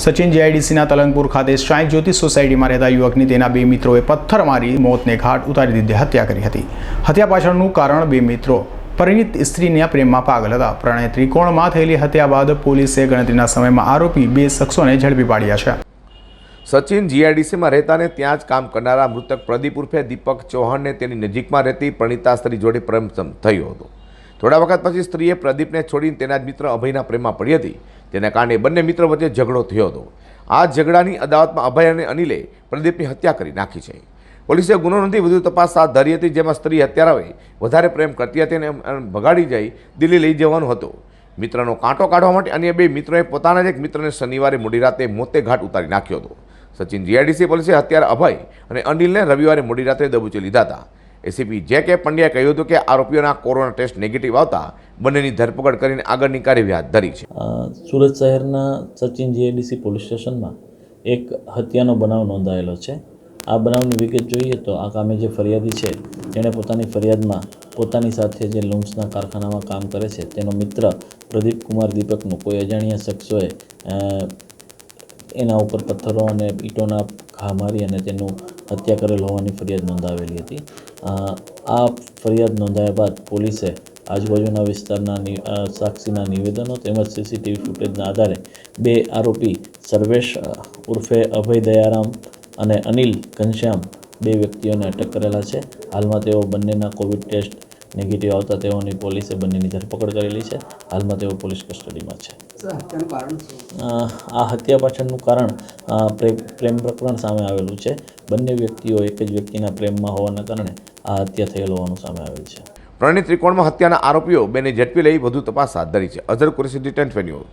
સચિન જેઆઈડીસીના તલંગપુર ખાતે સાંઈ જ્યોતિ સોસાયટીમાં રહેતા યુવકની તેના બે મિત્રોએ પથ્થર મારી મોતને ઘાટ ઉતારી દીધી હત્યા કરી હતી. હત્યા પાછળનું કારણ બે મિત્રો. પરિણીત સ્ત્રીના પ્રેમમાં પાગલ હતા. પ્રણય ત્રિકોણમાં થયેલી હત્યા બાદ પોલીસે ગણતરીના સમયમાં આરોપી બે શખ્સોને ઝડપી પાડ્યા છે. સચિન જીઆઈડીસીમાં રહેતા ને ત્યાં જ કામ કરનારા મૃતક પ્રદીપ ઉર્ફે દીપક ચૌહાણને તેની નજીકમાં રહેતી પ્રણીતાસ્ત્રી જોડે પ્રેમ થયો હતો. થોડા વખત પછી સ્ત્રીએ પ્રદીપને છોડીને તેના જ મિત્ર અભયના પ્રેમમાં પડી હતી. તેના કારણે બંને મિત્રો વચ્ચે ઝઘડો થયો હતો. આ ઝઘડાની અદાવતમાં અભય અને અનિલે પ્રદીપની હત્યા કરી નાખી છે. પોલીસે ગુનો નોંધી વધુ તપાસ હાથ ધરી હતી, જેમાં સ્ત્રી હત્યારાઓએ વધારે પ્રેમ કરતી હતી અને ભગાડી જઈ દિલ્હી લઈ જવાનું હતું. મિત્રનો કાંટો કાઢવા માટે અન્ય બે મિત્રોએ પોતાના જ એક મિત્રને શનિવારે મોડી રાતે મોતે ઘાટ ઉતારી નાખ્યો હતો. સચિન જીઆઈડીસી પોલીસે હત્યારા અભય અને અનિલને રવિવારે મોડી રાત્રે દબોચી લીધા હતા. એસીપી જે કે પંડ્યાએ કહ્યું હતું કે આરોપીઓના કોરોના ટેસ્ટ નેગેટિવ આવતા બંનેની ધરપકડ કરીને આગળની કાર્યવાહી હાથ ધરી છે. સુરત શહેરના સચિન જીએડીસી પોલીસ સ્ટેશનમાં એક હત્યાનો બનાવ નોંધાયેલો છે. આ બનાવની વિગત જોઈએ તો આ કામે જે ફરિયાદી છે, તેણે પોતાની ફરિયાદમાં પોતાની સાથે જે લુમ્સના કારખાનામાં કામ કરે છે, તેનો મિત્ર પ્રદીપ કુમાર દીપકનું કોઈ અજાણ્યા શખ્સોએ એના ઉપર પથ્થરો અને ઈંટોના ઘા મારી અને તેનું હત્યા કરેલ હોવાની ફરિયાદ નોંધાવેલી હતી. આ ફરિયાદ નોંધાયા બાદ પોલીસે આજુબાજુના વિસ્તારના સાક્ષીના નિવેદનો તેમજ સીસીટીવી ફૂટેજના આધારે બે આરોપી સર્વેશ ઉર્ફે અભય દયારામ અને અનિલ ઘનશ્યામ બે વ્યક્તિઓને અટક કરેલા છે. હાલમાં તેઓ બંનેના કોવિડ ટેસ્ટ નેગેટિવ આવતા તેઓની પોલીસે બંનેની ધરપકડ કરેલી છે. હાલમાં તેઓ પોલીસ કસ્ટડીમાં છે. આ હત્યા પાછળનું કારણ પ્રેમ પ્રેમ પ્રકરણ સામે આવેલું છે. બંને વ્યક્તિઓ એક જ વ્યક્તિના પ્રેમમાં હોવાના કારણે આ હત્યા થયેલ હોવાનું સામે આવેલ છે. પ્રણય ત્રિકોણમાં હત્યાના આરોપીઓ બેને ઝડપી લઈ વધુ તપાસ હાથ ધરી છે. Azhar Qureshi tent venue